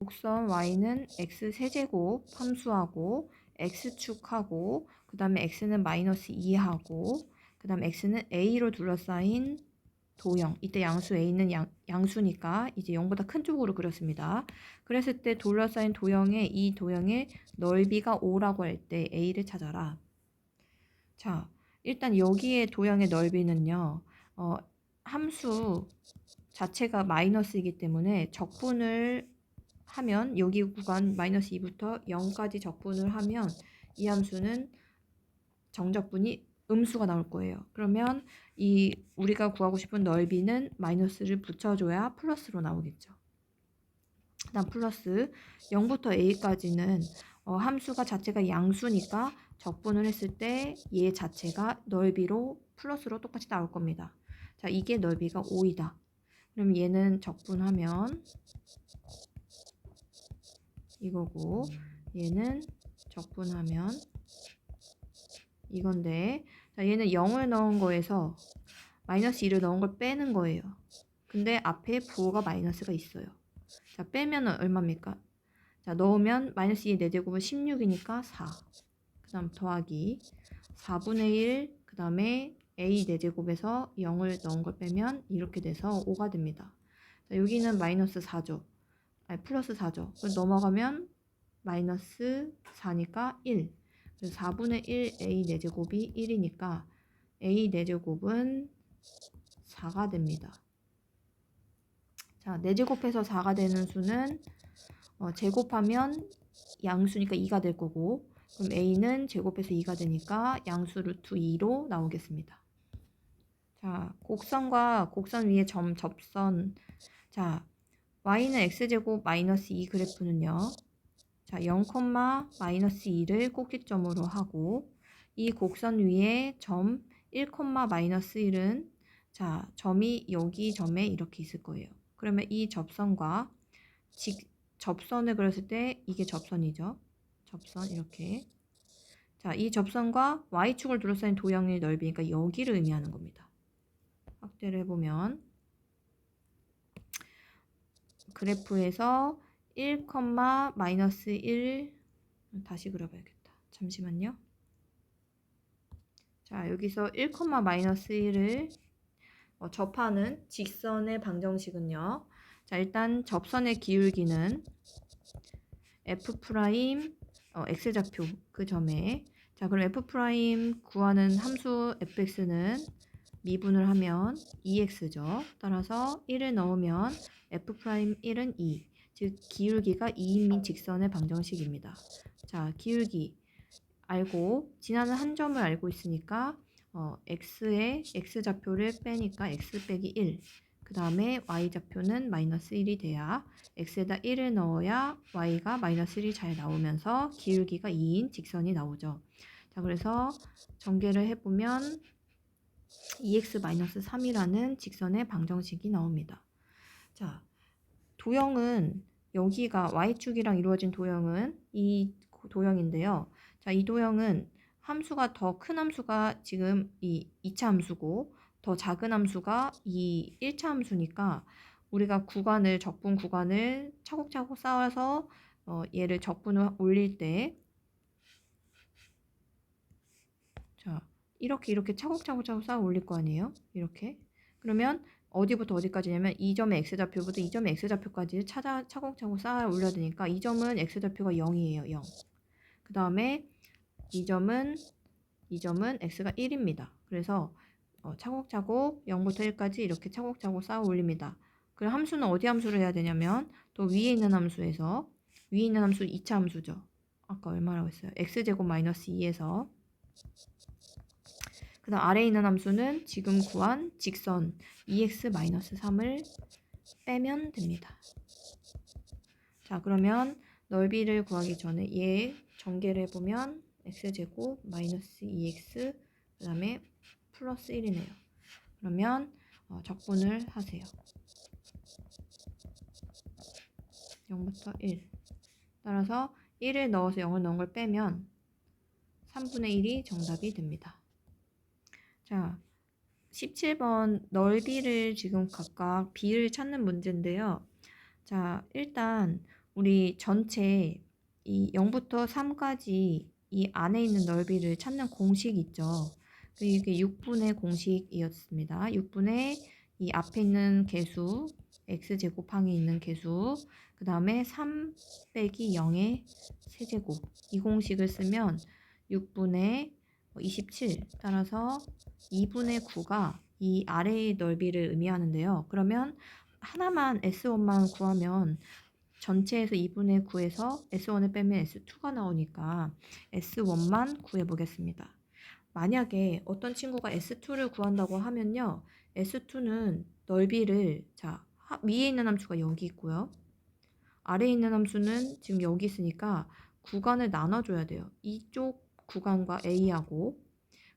곡선 y는 x 세제곱 함수하고 x축하고 그 다음에 x는 마이너스 2하고 그 다음 x는 a로 둘러싸인 도형 이때 양수 a는 양, 양수니까 이제 0보다 큰 쪽으로 그렸습니다. 그랬을 때 둘러싸인 도형의 이 도형의 넓이가 5라고 할 때 a를 찾아라. 자 일단 여기에 도형의 넓이는요 어, 함수 자체가 마이너스이기 때문에 적분을 하면 여기 구간 마이너스 2부터 0까지 적분을 하면 이 함수는 정적분이 음수가 나올 거예요. 그러면 이 우리가 구하고 싶은 넓이는 마이너스를 붙여줘야 플러스로 나오겠죠. 그다음 플러스 0부터 a까지는 어, 함수가 자체가 양수니까 적분을 했을 때 얘 자체가 넓이로 플러스로 똑같이 나올 겁니다. 자, 이게 넓이가 5이다. 그럼 얘는 적분하면 이거고 얘는 적분하면 이건데 자, 얘는 0을 넣은 거에서 마이너스 2를 넣은 걸 빼는 거예요. 근데 앞에 부호가 마이너스가 있어요. 자, 빼면 얼마입니까? 자, 넣으면 마이너스 2의 4제곱은 16이니까 4. 그 다음 더하기 4분의 1, 그 다음에 a 4제곱에서 0을 넣은 걸 빼면 이렇게 돼서 5가 됩니다. 자, 여기는 마이너스 4죠. 아니, 플러스 4죠. 그럼 넘어가면 마이너스 4니까 1. 그래서 4분의 1 a 4제곱이 1이니까 a 4제곱은 4가 됩니다. 자, 4제곱해서 4가 되는 수는 어, 제곱하면 양수니까 2가 될 거고 그럼 a는 제곱해서 2가 되니까 양수 루트 2로 나오겠습니다. 자, 곡선과 곡선 위에 점 접선 자, y는 x제곱 마이너스 2 그래프는요. 자, 0, 마이너스 2를 꼭지점으로 하고 이 곡선 위에 점 1, 마이너스 1은 자, 점이 여기 점에 이렇게 있을 거예요. 그러면 이 접선과 직, 접선을 그렸을 때 이게 접선이죠. 접선 이렇게. 자, 이 접선과 y축을 둘러싸인 도형의 넓이니까 여기를 의미하는 겁니다. 확대를 해보면 그래프에서 1, 마이너스 1 다시 그려봐야겠다. 잠시만요. 자, 여기서 1, 마이너스 1을 어, 접하는 직선의 방정식은요. 자, 일단 접선의 기울기는 f 프라임 어, x좌표 그 점에 자, 그럼 f 프라임 구하는 함수 fx는 미분을 하면 2x죠. 따라서 1을 넣으면 f 프라임 1은 2. 즉 기울기가 2인 직선의 방정식입니다. 자, 기울기 알고 지나는 한 점을 알고 있으니까 어, x의 x좌표를 빼니까 x 빼기 1. 그 다음에 y좌표는 마이너스 1이 돼야 x에다 1을 넣어야 y가 마이너스 1이 잘 나오면서 기울기가 2인 직선이 나오죠. 자, 그래서 전개를 해보면 2x-3이라는 직선의 방정식이 나옵니다. 자, 도형은 여기가 y축이랑 이루어진 도형은 이 도형인데요. 자, 이 도형은 함수가 더 큰 함수가 지금 이 2차 함수고 더 작은 함수가 이 1차 함수니까 우리가 구간을 적분 구간을 차곡차곡 쌓아서 어, 얘를 적분을 올릴 때 자, 이렇게 이렇게 차곡차곡차곡 쌓아 올릴 거 아니에요? 이렇게. 그러면 어디부터 어디까지냐면 이 점의 x좌표부터 이 점의 x좌표까지 찾아 차곡차곡 쌓아 올려야 되니까 이 점은 x좌표가 0이에요. 0. 그 다음에 이 점은 이 점은 x가 1입니다. 그래서 어, 차곡차곡 0부터 1까지 이렇게 차곡차곡 쌓아 올립니다. 그럼 함수는 어디 함수를 해야 되냐면 또 위에 있는 함수에서 위에 있는 함수 2차 함수죠. 아까 얼마라고 했어요? x제곱 마이너스 2에서 그 다음 아래에 있는 함수는 지금 구한 직선 2x-3을 빼면 됩니다. 자 그러면 넓이를 구하기 전에 얘 전개를 해보면 x제곱 마이너스 2x 그 다음에 플러스 1이네요. 그러면 어, 적분을 하세요. 0부터 1 따라서 1을 넣어서 0을 넣은 걸 빼면 3분의 1이 정답이 됩니다. 자, 17번 넓이를 지금 각각 b를 찾는 문제인데요. 자, 일단 우리 전체 이 0부터 3까지 이 안에 있는 넓이를 찾는 공식 있죠. 그 이게 6분의 공식이었습니다. 6분의 이 앞에 있는 개수 x제곱항에 있는 개수 그 다음에 3 빼기 0의 세제곱 이 공식을 쓰면 6분의 27 따라서 2분의 9가 이 아래의 넓이를 의미하는데요. 그러면 하나만 S1만 구하면 전체에서 2분의 9에서 S1을 빼면 S2가 나오니까 S1만 구해보겠습니다. 만약에 어떤 친구가 S2를 구한다고 하면요. S2는 넓이를 자 하- 위에 있는 함수가 여기 있고요. 아래에 있는 함수는 지금 여기 있으니까 구간을 나눠줘야 돼요. 이쪽 구간과 A하고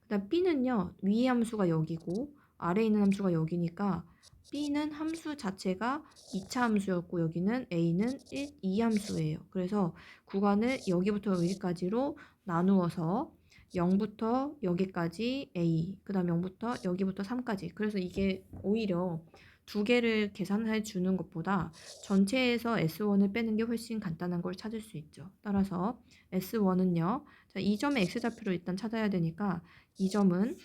그다음 B는요. 위에 함수가 여기고 아래에 있는 함수가 여기니까 B는 함수 자체가 2차 함수였고 여기는 A는 1, 2 함수예요. 그래서 구간을 여기부터 여기까지로 나누어서 0부터 여기까지 A, 그 다음 0부터 여기부터 3까지. 그래서 이게 오히려 두 개를 계산해 주는 것보다 전체에서 S1을 빼는 게 훨씬 간단한 걸 찾을 수 있죠. 따라서 S1은요. 자, 이 점의 X좌표를 일단 찾아야 되니까 이 점은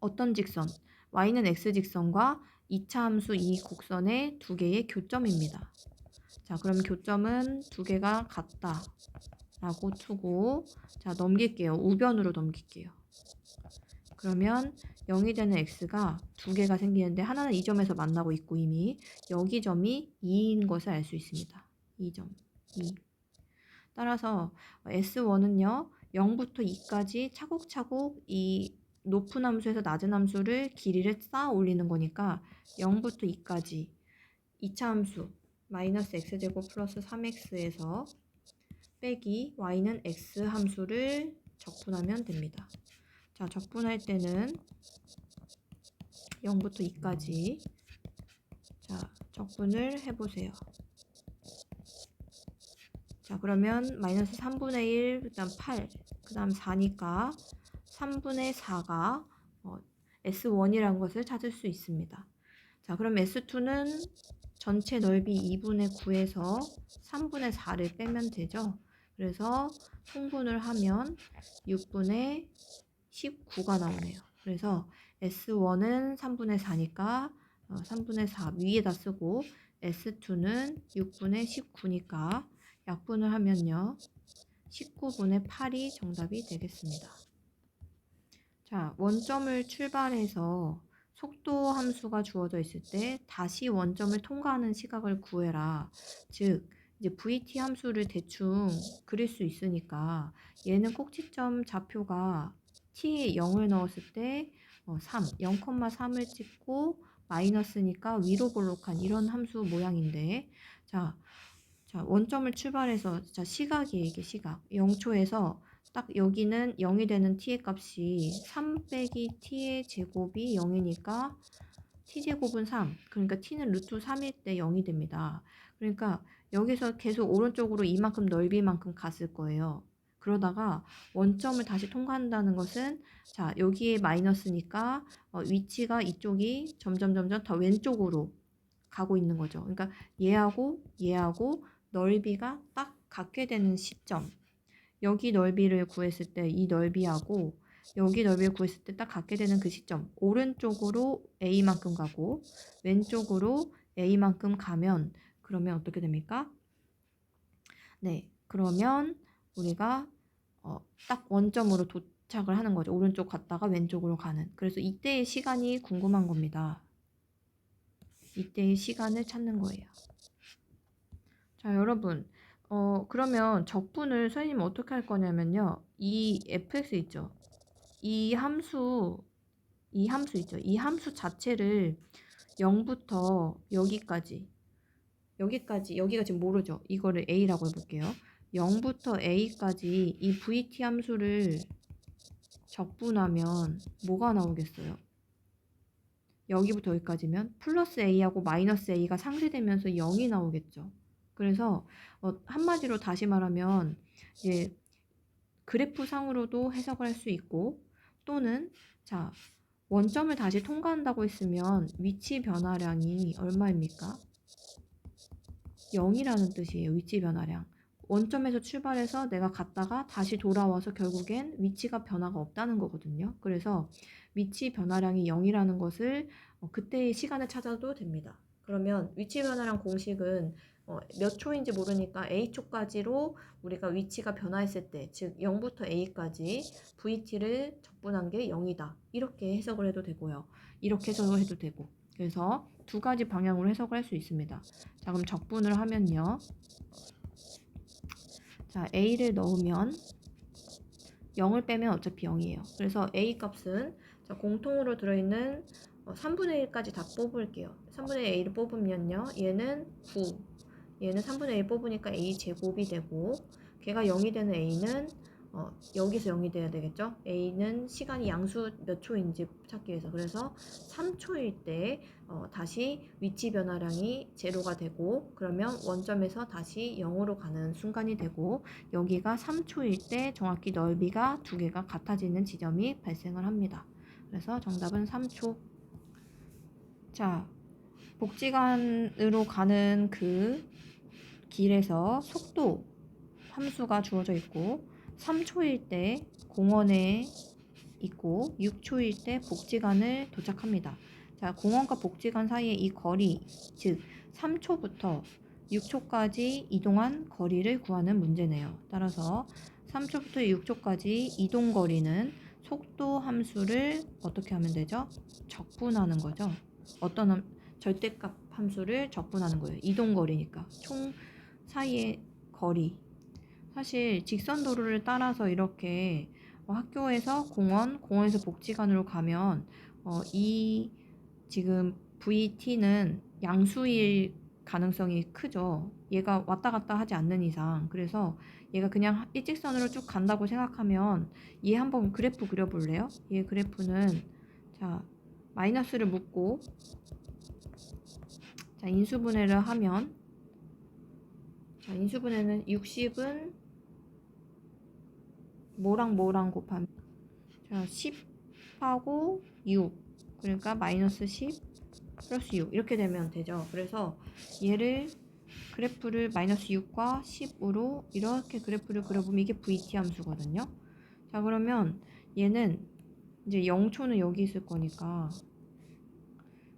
어떤 직선? Y는 X직선과 2차 함수 이 곡선의 두 개의 교점입니다. 자, 그럼 교점은 두 개가 같다. 라고 두고 자, 넘길게요. 우변으로 넘길게요. 그러면 0이 되는 x가 두 개가 생기는데 하나는 이 점에서 만나고 있고 이미 여기 점이 2인 것을 알 수 있습니다. 2점 2. 따라서 S1은요. 0부터 2까지 차곡차곡 이 높은 함수에서 낮은 함수를 길이를 쌓아 올리는 거니까 0부터 2까지 2차 함수 마이너스 x제곱 플러스 3x에서 빼기 y는 x 함수를 적분하면 됩니다. 자, 적분할 때는 0부터 2까지 자, 적분을 해보세요. 자, 그러면 마이너스 3분의 1, 그 다음 8, 그 다음 4니까 3분의 4가 어, S1이라는 것을 찾을 수 있습니다. 자, 그럼 S2는 전체 넓이 2분의 9에서 3분의 4를 빼면 되죠. 그래서 통분을 하면 6분의 19가 나오네요. 그래서 S1은 3분의 4니까 3분의 4 위에다 쓰고 S2는 6분의 19니까 약분을 하면요. 19분의 8이 정답이 되겠습니다. 자, 원점을 출발해서 속도 함수가 주어져 있을 때 다시 원점을 통과하는 시각을 구해라. 즉, 이제 VT 함수를 대충 그릴 수 있으니까 얘는 꼭지점 좌표가 t에 0을 넣었을 때 어, 3, 0,3을 찍고 마이너스니까 위로 볼록한 이런 함수 모양인데 자, 자 원점을 출발해서 자 시각이에요 이게 시각. 0초에서 딱 여기는 0이 되는 t의 값이 3 빼기 t의 제곱이 0이니까 t제곱은 3 그러니까 t는 루트 3일 때 0이 됩니다. 그러니까 여기서 계속 오른쪽으로 이만큼 넓이만큼 갔을 거예요 그러다가 원점을 다시 통과한다는 것은 자 여기에 마이너스니까 어, 위치가 이쪽이 점점 점점 더 왼쪽으로 가고 있는 거죠. 그러니까 얘하고 얘하고 넓이가 딱 같게 되는 시점. 여기 넓이를 구했을 때 이 넓이하고 여기 넓이를 구했을 때딱 같게 되는 그 시점. 오른쪽으로 A만큼 가고 왼쪽으로 A만큼 가면 그러면 어떻게 됩니까? 네. 그러면 우리가 어, 딱 원점으로 도착을 하는 거죠. 오른쪽 갔다가 왼쪽으로 가는. 그래서 이때의 시간이 궁금한 겁니다. 이때의 시간을 찾는 거예요. 자, 여러분. 어, 그러면 적분을 선생님 어떻게 할 거냐면요. 이 fx 있죠. 이 함수, 이 함수 있죠. 이 함수 자체를 0부터 여기까지, 여기까지, 여기가 지금 모르죠. 이거를 a라고 해 볼게요. 0부터 a까지 이 vt 함수를 적분하면 뭐가 나오겠어요? 여기부터 여기까지면 플러스 a하고 마이너스 a가 상쇄되면서 0이 나오겠죠. 그래서 어, 한마디로 다시 말하면 이제 그래프 상으로도 해석을 할 수 있고 또는 자 원점을 다시 통과한다고 했으면 위치 변화량이 얼마입니까? 0이라는 뜻이에요. 위치 변화량. 원점에서 출발해서 내가 갔다가 다시 돌아와서 결국엔 위치가 변화가 없다는 거거든요. 그래서 위치 변화량이 0이라는 것을 어, 그때의 시간을 찾아도 됩니다. 그러면 위치 변화량 공식은 어, 몇 초인지 모르니까 a초까지로 우리가 위치가 변화했을 때, 즉 0부터 a까지 vt를 적분한 게 0이다. 이렇게 해석을 해도 되고요. 이렇게 해석을 해도 되고. 그래서 두 가지 방향으로 해석을 할 수 있습니다. 자, 그럼 적분을 하면요. 자, a를 넣으면 0을 빼면 어차피 0이에요. 그래서 a 값은 자, 공통으로 들어있는 어, 3분의 1까지 다 뽑을게요. 3분의 a를 뽑으면요. 얘는 9. 얘는 3분의 1 뽑으니까 a 제곱이 되고 걔가 0이 되는 a는 어, 여기서 0이 돼야 되겠죠? a는 시간이 양수 몇 초인지 찾기 위해서 그래서 3초일 때 어, 다시 위치 변화량이 제로가 되고 그러면 원점에서 다시 0으로 가는 순간이 되고 여기가 3초일 때 정확히 넓이가 두 개가 같아지는 지점이 발생을 합니다. 그래서 정답은 3초. 자, 복지관으로 가는 그 길에서 속도 함수가 주어져 있고 3초일 때 공원에 있고 6초일 때 복지관을 도착합니다. 자, 공원과 복지관 사이의 이 거리, 즉 3초부터 6초까지 이동한 거리를 구하는 문제네요. 따라서 3초부터 6초까지 이동 거리는 속도 함수를 어떻게 하면 되죠? 적분하는 거죠. 어떤 함- 절대값 함수를 적분하는 거예요. 이동 거리니까 총 사이의 거리. 사실 직선 도로를 따라서 이렇게 어, 학교에서 공원, 공원에서 복지관으로 가면 어, 이 지금 VT는 양수일 가능성이 크죠. 얘가 왔다 갔다 하지 않는 이상. 그래서 얘가 그냥 일직선으로 쭉 간다고 생각하면 얘 한번 그래프 그려볼래요? 얘 그래프는 자 마이너스를 묶고 자 인수분해를 하면 자 인수분해는 60은 뭐랑 뭐랑 곱하면 자 10하고 6 그러니까 마이너스 10 플러스 6 이렇게 되면 되죠. 그래서 얘를 그래프를 마이너스 6과 10으로 이렇게 그래프를 그려보면 이게 VT 함수거든요. 자 그러면 얘는 이제 0초는 여기 있을 거니까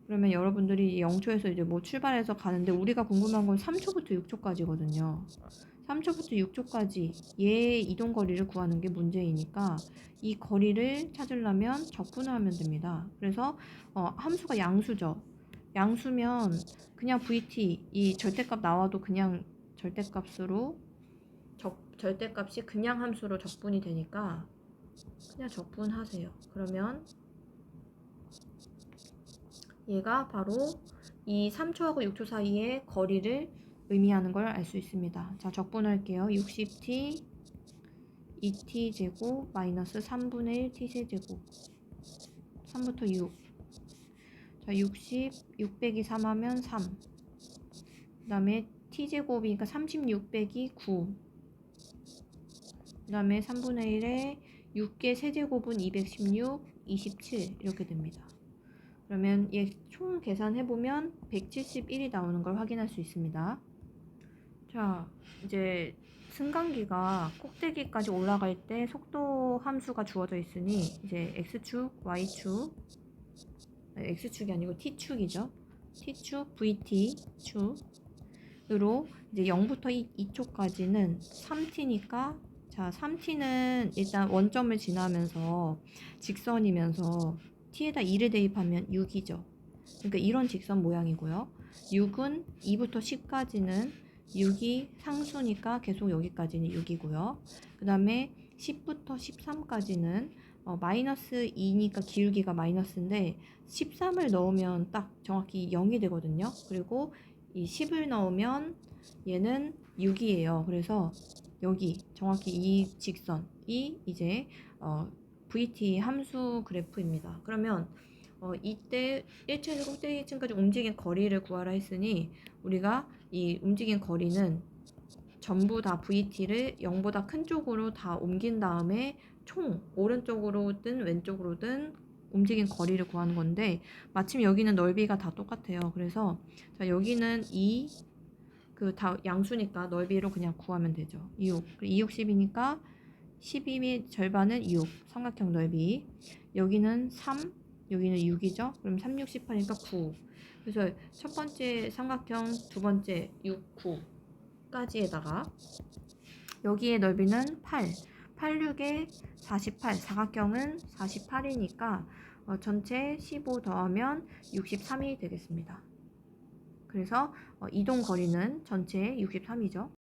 그러면 여러분들이 0초에서 이제 뭐 출발해서 가는데 우리가 궁금한 건 3초부터 6초까지거든요. 3초부터 6초까지 얘의 이동 거리를 구하는 게 문제이니까 이 거리를 찾으려면 적분을 하면 됩니다. 그래서 어, 함수가 양수죠. 양수면 그냥 VT 이 절대값 나와도 그냥 절대값으로 적, 절대값이 그냥 함수로 적분이 되니까 그냥 적분하세요. 그러면 얘가 바로 이 3초하고 6초 사이의 거리를 의미하는 걸 알 수 있습니다. 자, 적분할게요. 60t 2t 제곱 마이너스 3분의 1 t 세 제곱 3부터 6 자, 60, 6 빼기 3 하면 3. 그 다음에 t제곱이니까 36 빼기 9. 그 다음에 3분의 1에 6개 세제곱은 216, 27 이렇게 됩니다. 그러면 얘 총 계산해보면 171이 나오는 걸 확인할 수 있습니다. 자, 이제 승강기가 꼭대기까지 올라갈 때 속도 함수가 주어져 있으니 이제 x축, y축, x축이 아니고 t축이죠. t축, vt축으로 이제 0부터 2, 초까지는 3t니까 자, 3t는 일단 원점을 지나면서 직선이면서 t에다 2를 대입하면 6이죠. 그러니까 이런 직선 모양이고요. 6은 2부터 10까지는 6이 상수니까 계속 여기까지는 6이고요. 그 다음에 10부터 13까지는 어, 마이너스 2니까 기울기가 마이너스인데 13을 넣으면 딱 정확히 0이 되거든요. 그리고 이 10을 넣으면 얘는 6이에요. 그래서 여기 정확히 이 직선이 이제 어, VT 함수 그래프입니다. 그러면 어, 이때 1층에서 꼭대기층까지 움직인 거리를 구하라 했으니 우리가 이 움직인 거리는 전부 다 VT를 0보다 큰 쪽으로 다 옮긴 다음에 총 오른쪽으로든 왼쪽으로든 움직인 거리를 구하는 건데 마침 여기는 넓이가 다 똑같아요. 그래서 자, 여기는 2, 그 다 양수니까 넓이로 그냥 구하면 되죠. 2육. 2육 10이니까 12의 절반은 2육. 삼각형 넓이. 여기는 3, 여기는 6이죠. 그럼 3, 6, 18이니까 9. 그래서 첫 번째 삼각형, 두 번째 6, 9까지에다가 여기의 넓이는 8. 8, 6에 48. 사각형은 48이니까 어, 전체 15 더하면 63이 되겠습니다. 그래서 어, 이동 거리는 전체 63이죠.